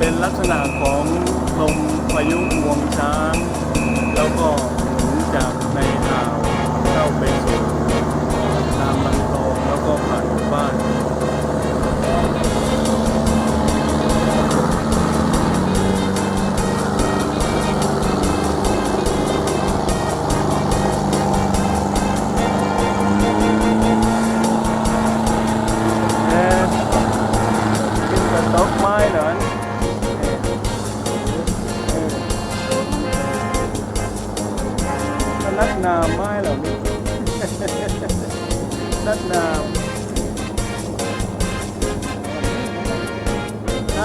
ป็นลักษณะของลมพายุงวงช้าง แล้วก็หมุนจากในอ่าวเข้าไปสู่ตามลำคลองแล้วก็ผ่านหมู่บ้าน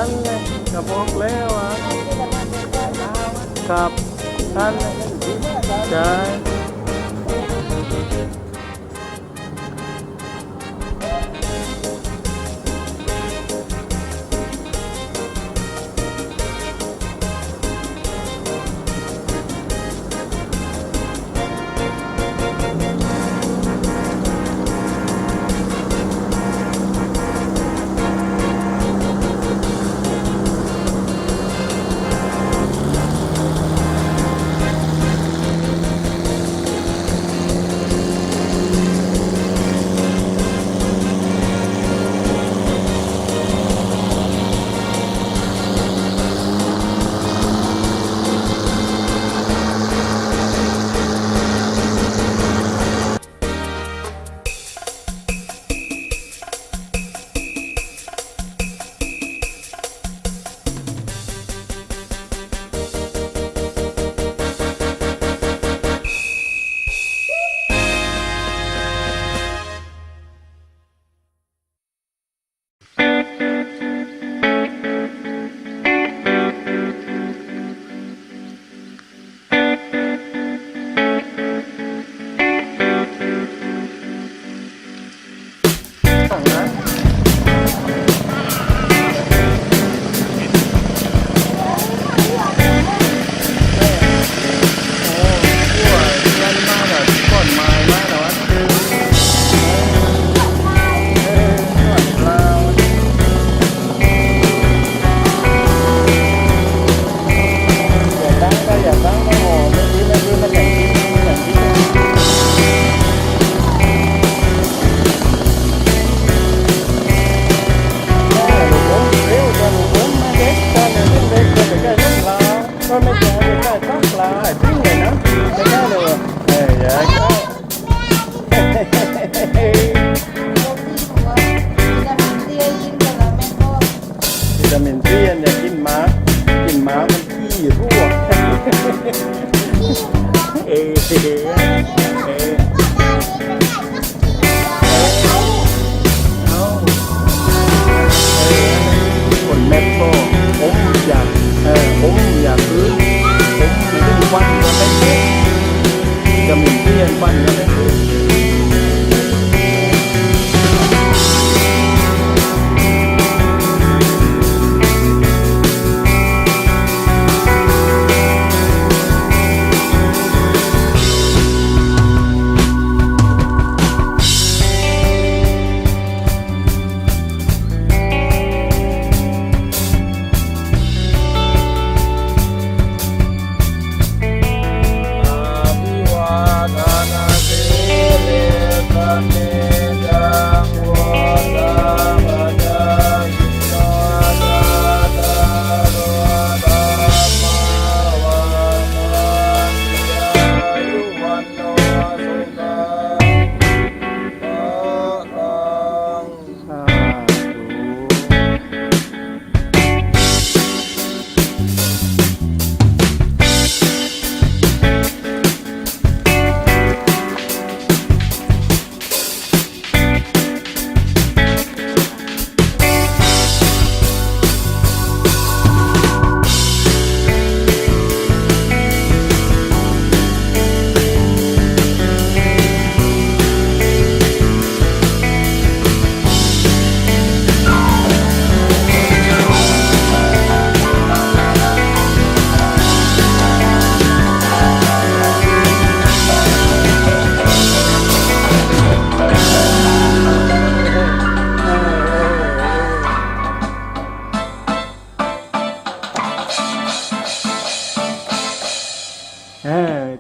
นั่นเลยกระบอกแล้วอะครับท่านใช่ ก็ไม่แก่ไม่ได้องปลาจริงเลยนะไม่ได้เลยเฮ้ยยายก็วิตามินซีอย่ากินม้ากินม้ามันขี้อยู่ทั่วเออ España.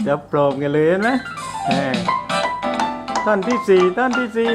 จะโปรองกันเลยเห็นไหมแหมท่านที่สี่ท่านที่สี่